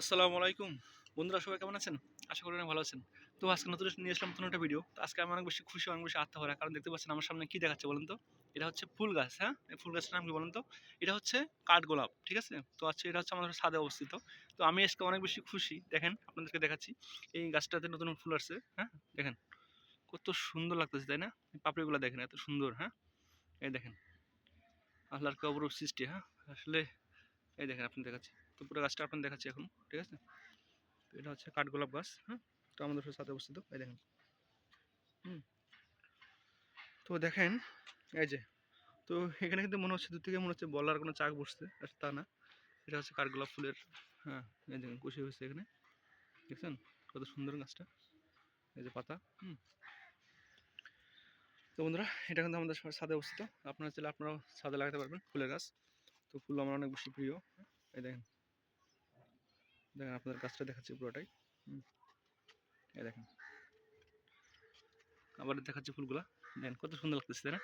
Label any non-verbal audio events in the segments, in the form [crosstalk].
আসসালামু আলাইকুম। বন্ধুরা, সবাই কেমন আছেন? আশা করি অনেক ভালো আছেন। তো আজকে নতুন নিয়ে এসলাম নতুন একটা ভিডিও তো আজকে আমি অনেক বেশি খুশি, অনেক বেশি আত্মা আত্মহরা কারণ দেখতে পাচ্ছেন আমার সামনে কী দেখাচ্ছে বলুন তো? এটা হচ্ছে ফুল গাছ হ্যাঁ? ফুল গাছটার নাম কি বলুন তো? এটা হচ্ছে কাঠগোলাপ ঠিক আছে? তো আচ্ছা এটা হচ্ছে আমাদের ছাদে অবস্থিত। তো আমি আজকে অনেক বেশি খুশি। দেখেন, আপনাদেরকে দেখাচ্ছি। এই গাছটাতে নতুন ফুল আসছে হ্যাঁ? দেখেন, কত সুন্দর লাগতেছে, তাই না? পাপড়িগুলো দেখেন, এত সুন্দর হ্যাঁ? এই দেখেন, আল্লাহর কি অপরূপ সৃষ্টি হ্যাঁ? আসলে, এই দেখেন আপনি দেখাচ্ছি। তো পুরো গাছটা আপনার দেখাচ্ছি এখন, ঠিক আছে? তো এটা হচ্ছে কাঠগোলাপ গাছ হ্যাঁ? তো আমাদের সাথে অবস্থিত, এই দেখেন। হুম। তো দেখেন, এই যে, তো এখানে কিন্তু মনে হচ্ছে দূর থেকে মনে হচ্ছে বলার কোনো চাক বসছে আসলে তা না। এটা হচ্ছে কাঠগোলাপ ফুলের হ্যাঁ এই দেখেন কুশি হয়েছে এখানে, দেখছেন? কত সুন্দর গাছটা, এই যে পাতা, হুম। তো বন্ধুরা, এটা কিন্তু আমাদের ছাদে অবস্থিত। আপনারা চাইলে আপনারাও ছাদে লাগাতে পারবেন ফুলের গাছ। তো ফুল আমার অনেক বেশি প্রিয়, এই দেখেন। দেখেন আপনাদের গাছটা দেখাচ্ছি পুরোটাই। এই দেখেন। আবার দেখাচ্ছি ফুলগুলা। দেখেন, কত সুন্দর লাগতেছে, তাই না?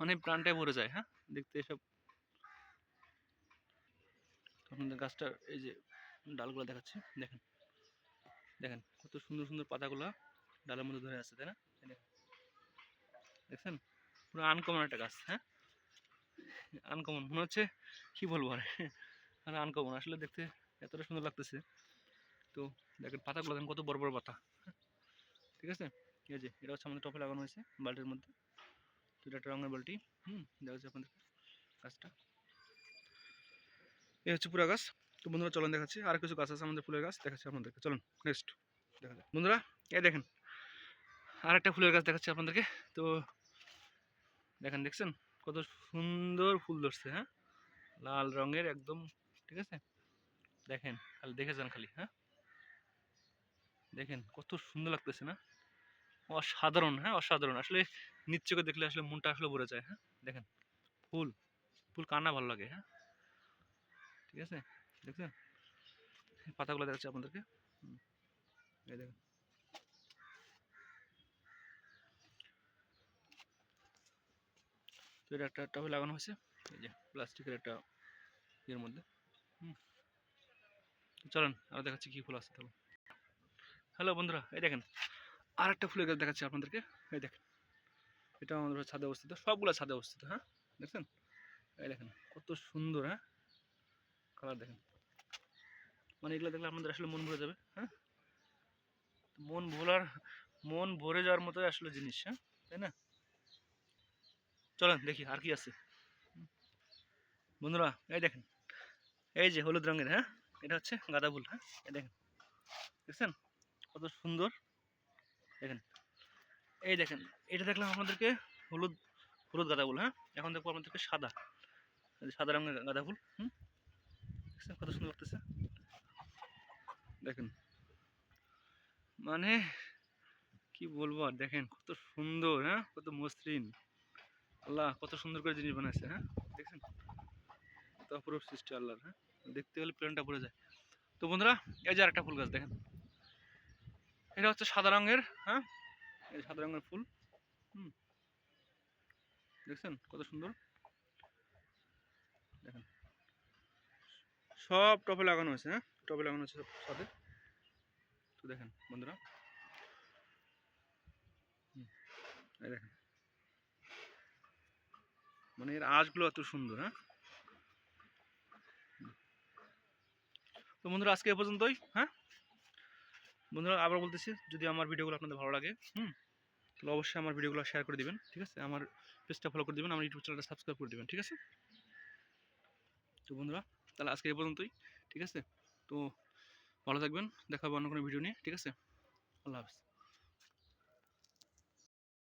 মানে প্রাণটাই ভরে যায় হ্যাঁ? দেখতে এসব। আপনাদের গাছটার এই যে ডালগুলো দেখাচ্ছি, দেখেন। দেখেন, কত সুন্দর সুন্দর পাতাগুলা ডালের মধ্যে ধরে আছে, তাই না। দেখছেন? পুরো আনকমন একটা গাছ হ্যাঁ? আনকমন মনে হচ্ছে কি বলব আর? [laughs] আর আনকমন আসলে দেখতে এতটা সুন্দর লাগতেছে। তো দেখেন পাতাগুলো দেখেন কত বড় বড় পাতা। ঠিক আছে? ঠিক আছে এটা হচ্ছে আমাদের টপে লাগানো হয়েছে বালতির মধ্যে। তো এটা একটা রঙের বালতি। হুম দেখা যাচ্ছে আপনাদের গাছটা। এই হচ্ছে পুরো গাছ। তো বন্ধুরা, চলুন দেখাচ্ছি। আর কিছু গাছ আছে আমাদের ফুলের গাছ, দেখাচ্ছি আপনাদেরকে। চলুন নেক্সট দেখা যাক। বন্ধুরা, এই দেখেন আর একটা ফুলের গাছ দেখাচ্ছি আপনাদেরকে। তো দেখেন, দেখছেন? কত সুন্দর ফুল ধরছে হ্যাঁ? লাল রঙের একদম, ঠিক আছে? দেখেন, খালি দেখে যান খালি হ্যাঁ? দেখেন, কত সুন্দর লাগতেছে না? অসাধারণ হ্যাঁ? অসাধারণ। আসলে নিচ্চকে দেখলে আসলে মনটা আসলে ভরে যায় হ্যাঁ? দেখেন, ফুল ফুল কান্না ভালো লাগে হ্যাঁ? ঠিক আছে? দেখছেন? পাতাগুলো দেখাচ্ছি আপনাদেরকে। দেখেন। তো এটা একটা টবে লাগানো হয়েছে। এই যে, প্লাস্টিকের একটা ইয়ের মধ্যে। হুম। চলেন, আর দেখাচ্ছি কি ফুল আছে তাহলে হ্যালো বন্ধুরা, এই দেখেন আর একটা ফুলের গাছ দেখাচ্ছি আপনাদেরকে। এই দেখেন, এটা আমাদের ছাদে অবস্থিত, সবগুলো ছাদে অবস্থিত হ্যাঁ? দেখছেন? এই দেখেন, কত সুন্দর হ্যাঁ? কালার দেখেন। মানে এগুলো দেখলে আপনাদের আসলে মন ভরে যাবে হ্যাঁ? মন ভোলার, মন ভরে যাওয়ার মতোই আসলে জিনিস হ্যাঁ? তাই না? চলেন, দেখি আর কি আছে। বন্ধুরা, এই দেখেন, এই যে হলুদ রঙের হ্যাঁ? এটা হচ্ছে গাঁদা ফুল হ্যাঁ? দেখেন, দেখছেন? কত সুন্দর। দেখেন, এই দেখেন, এটা দেখলাম আপনাদেরকে হলুদ হলুদ গাঁদা ফুল হ্যাঁ? এখন দেখব আপনাদেরকে সাদা সাদা রঙের গাঁদা ফুল, হুম? কত সুন্দর লাগতেছে? দেখেন মানে কি বলব আর, দেখেন কত সুন্দর হ্যাঁ? কত মসৃণ। আল্লাহ, কত সুন্দর করে জিনিস বানাইছে হ্যাঁ? দেখছেন? কত অপরূপ সৃষ্টি আল্লাহর হ্যাঁ? দেখতে গেলে প্লেনটা পড়ে যায়। তো বন্ধুরা, এই যে আরেকটা ফুল গাছ দেখেন। এটা হচ্ছে সাদা রঙের হ্যাঁ? এই সাদা রঙের ফুল। হুম। দেখছেন কত সুন্দর? দেখেন। সব টপে লাগানো হয়েছে হ্যাঁ? টপে লাগানো হয়েছে সব সাথে তো দেখেন বন্ধুরা। দেখেন। মানে এর আঁশগুলো এত সুন্দর হ্যাঁ? তো বন্ধুরা, আজকে এ পর্যন্তই হ্যাঁ? বন্ধুরা আবার বলতেছি, যদি আমার ভিডিওগুলো আপনাদের ভালো লাগে, হুম? তাহলে অবশ্যই আমার ভিডিওগুলো শেয়ার করে দেবেন, ঠিক আছে? আমার পেজটা ফলো করে দেবেন, আমার ইউটিউব চ্যানেলটা সাবস্ক্রাইব করে দেবেন, ঠিক আছে? তো বন্ধুরা, তাহলে আজকে এ পর্যন্তই, ঠিক আছে? তো ভালো থাকবেন দেখাবো অন্য কোনো ভিডিও নিয়ে, ঠিক আছে? আল্লাহ হাফিজ।